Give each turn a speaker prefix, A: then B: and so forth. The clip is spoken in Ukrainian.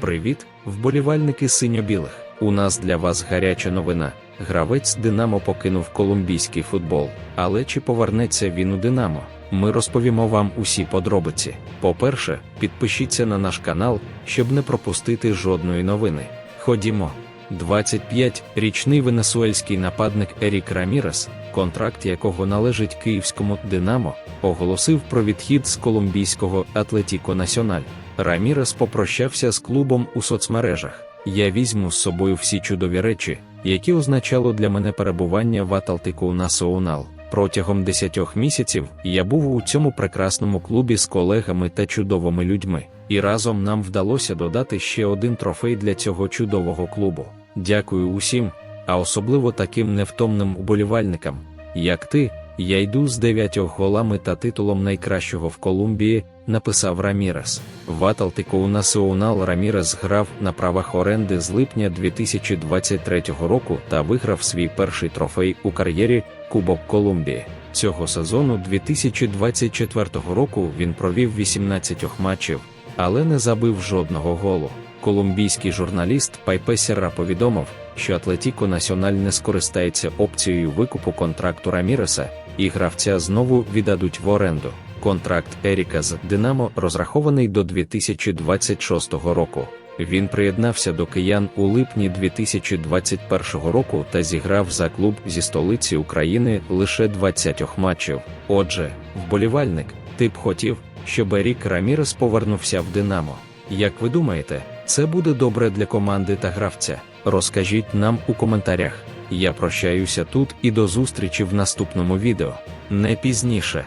A: Привіт, вболівальники синьо-білих. У нас для вас гаряча новина. Гравець Динамо покинув колумбійський футбол. Але чи повернеться він у Динамо? Ми розповімо вам усі подробиці. По-перше, підпишіться на наш канал, щоб не пропустити жодної новини. Ходімо. 25-річний венесуельський нападник Ерік Рамірес, контракт якого належить київському Динамо, оголосив про відхід з колумбійського Атлетіко Національ. Рамірес попрощався з клубом у соцмережах. Я візьму з собою всі чудові речі, які означало для мене перебування в Атлетико Насоунал. Протягом 10 місяців я був у цьому прекрасному клубі з колегами та чудовими людьми, і разом нам вдалося додати ще один трофей для цього чудового клубу. Дякую усім, а особливо таким невтомним уболівальникам, як ти. Я йду з дев'ятьох голами та титулом найкращого в Колумбії, написав Рамірес. В Аталтику Насіонал Рамірес грав на правах оренди з липня 2023 року та виграв свій перший трофей у кар'єрі Кубок Колумбії. Цього сезону 2024 року він провів 18 матчів, але не забив жодного голу. Колумбійський журналіст Пайпе Серра повідомив, що Атлетіко Національ не скористається опцією викупу контракту Раміреса, і гравця знову віддадуть в оренду. Контракт Еріка з Динамо розрахований до 2026 року. Він приєднався до киян у липні 2021 року та зіграв за клуб зі столиці України лише 20 матчів. Отже, вболівальник, ти б хотів, щоб Ерік Рамірес повернувся в Динамо. Як ви думаєте, це буде добре для команди та гравця? Розкажіть нам у коментарях. Я прощаюся тут і до зустрічі в наступному відео. Не пізніше.